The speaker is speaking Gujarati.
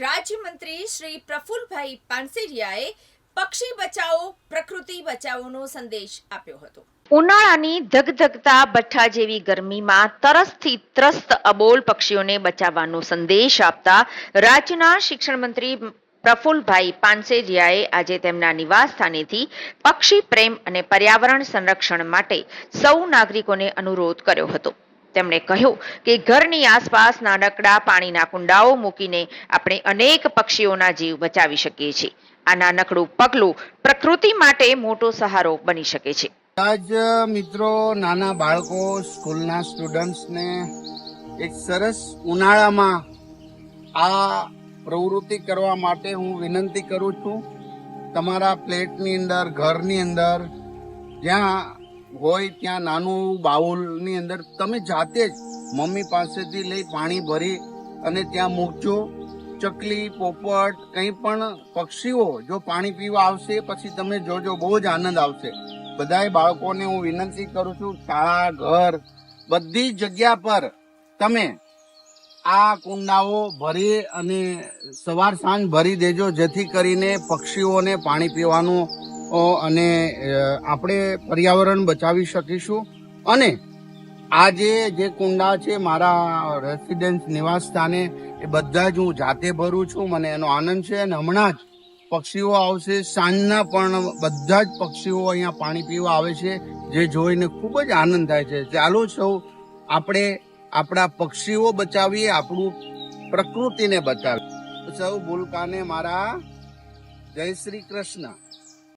રાજ્યમંત્રી શ્રી પ્રફુલભાઈ પાનસેરિયાએ પક્ષી બચાવો, પ્રકૃતિ બચાવોનો સંદેશ આપ્યો હતો. ઉનાળાની ધગધગતા ભઠ્ઠા જેવી ગરમીમાં તરસથી ત્રસ્ત અબોલ પક્ષીઓને બચાવવાનો સંદેશ આપતા રાજ્યના શિક્ષણ મંત્રી પ્રફુલભાઈ પાનસેરિયાએ આજે તેમના નિવાસ સ્થાનેથી પક્ષી પ્રેમ અને પર્યાવરણ સંરક્ષણ માટે સૌ નાગરિકોને અનુરોધ કર્યો હતો. તેમણે કહ્યું કે ઘરની આસપાસ નાનકડા પાણીના કુંડાઓ મૂકીને આપણે અનેક પક્ષીઓના જીવ બચાવી શકીએ છીએ. આ નાનકડું પગલું પ્રકૃતિ માટે મોટો સહારો બની શકે છે. આજ મિત્રો, નાના બાળકો, સ્કૂલના સ્ટુડન્ટ્સને એક સરસ ઉનાળામાં આ પ્રવૃત્તિ કરવા માટે હું વિનંતી કરું છું. તમારા પ્લેટની અંદર, ઘરની અંદર, જ્યાં હોય ત્યાં નાનું બાઉલની અંદર તમે જાતે જ મમ્મી પાસેથી લઈ પાણી ભરી અને ત્યાં મૂકજો. ચકલી, પોપટ, કંઈ પણ પક્ષીઓ જો પાણી પીવા આવશે, પછી તમે જોજો, બહુ જ આનંદ આવશે. બધાય બાળકોને હું વિનંતી કરું છું, શાળા, ઘર, બધી જગ્યા પર તમે આ કુંડાઓ ભરી અને સવાર સાંજ ભરી દેજો, જેથી કરીને પક્ષીઓને પાણી પીવાનું અને આપણે પર્યાવરણ બચાવી શકીશું. અને આજે જે કુંડા છે, મારા રેસિડેન્સ નિવાસ સ્થાને, એ બધા જ હું જાતે ભરું છું. મને એનો આનંદ છે અને હમણાં જ પક્ષીઓ આવશે. સાંજના પણ બધા જ પક્ષીઓ અહીંયા પાણી પીવા આવે છે, જે જોઈને ખૂબ જ આનંદ થાય છે. ચાલો સૌ આપણે આપણા પક્ષીઓ બચાવીએ, આપણું પ્રકૃતિને બચાવીએ. સૌ ભૂલકાને મારા જય શ્રી કૃષ્ણ.